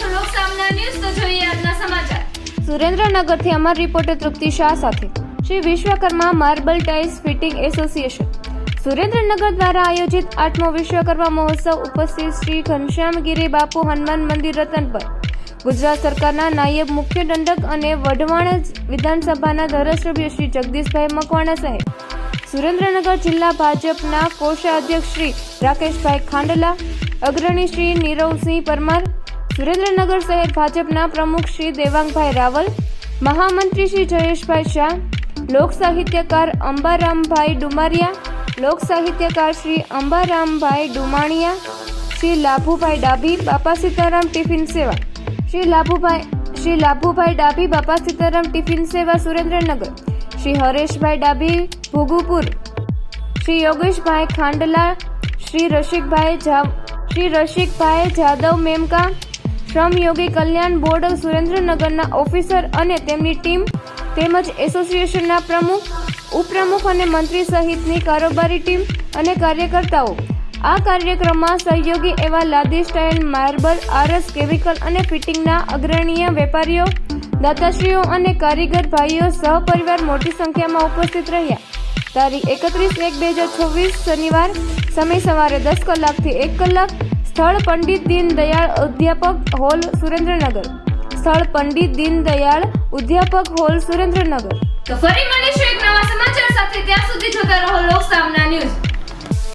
છો લોક સુરેન્દ્રનગરથી અમાર રિપોર્ટર તૃપ્તિ શાહ સાથે Shri Vishwakarma marble tiles fitting association. Surendranagar દ્વારા આયોજિત આઠમો વિશ્વકર્મા મહોત્સવ ઉપસ્થિત શ્રી ઘનશ્યામગીરી બાપુ હનુમાન મંદિર રતન પર. ગુજરાત સરકારના નાયબ મુખ્ય દંડક અને વઢવાણ વિધાનસભાના ધારાસભ્ય શ્રી જગદીશભાઈ મકવાણા સાહેબ. સુરેન્દ્રનગર જિલ્લા ભાજપના કોષાધ્યક્ષ શ્રી રાકેશભાઈ ખાંડલા, અગ્રણી શ્રી નીરવસિંહ પરમાર સુરેન્દ્રનગર શહેર ભાજપના પ્રમુખ શ્રી દેવાંગભાઈ રાવલ, મહામંત્રી શ્રી જયેશભાઈ શાહ, લોક સાહિત્યકાર અંબારામભાઈ ડુમારિયા, લોક સાહિત્યકાર શ્રી અંબારામભાઈ ડુમાણિયા, શ્રી લાભુભાઈ ડાભી, બાપા સીતારામ ટિફિન સેવા, શ્રી લાભુભાઈ શ્રી લાભુભાઈ ડાભી, બાપા સીતારામ ટિફિન સેવા સુરેન્દ્રનગર, શ્રી હરેશભાઈ ડાભી, ભોગુપુર, શ્રી યોગેશભાઈ ખાંડલા, શ્રી રસિકભાઈ જા, શ્રી રસિકભાઈ જાદવ મેમકા શ્રમ યોગી કલ્યાણ બોર્ડ સુરેન્દ્રનગરના ઓફિસર અને તેમની ટીમ તેમજ એસોસિએશનના પ્રમુખ, ઉપપ્રમુખ અને મંત્રી સહિતની કારોબારી ટીમ અને કાર્યકર્તાઓ. આ કાર્યક્રમમાં સહયોગી એવા લાદી સ્ટાઇલ, માર્બલ, આરસ, કેમિકલ અને ફિટિંગના અગ્રણીય વેપારીઓ, દાતાશ્રીઓ અને કારીગર ભાઈઓ સહપરિવાર મોટી સંખ્યામાં ઉપસ્થિત રહ્યા. તારીખ એકત્રીસ એક બે હજાર છવ્વીસ શનિવાર, સમય સવારે દસ કલાકથી એક કલાક સ્થળ પંડિત દીનદયાળ અધ્યાપક હોલ સુરેન્દ્રનગર. સ્થળ પંડિત દીનદયાળ અધ્યાપક હોલ સુરેન્દ્રનગર. તો ફરી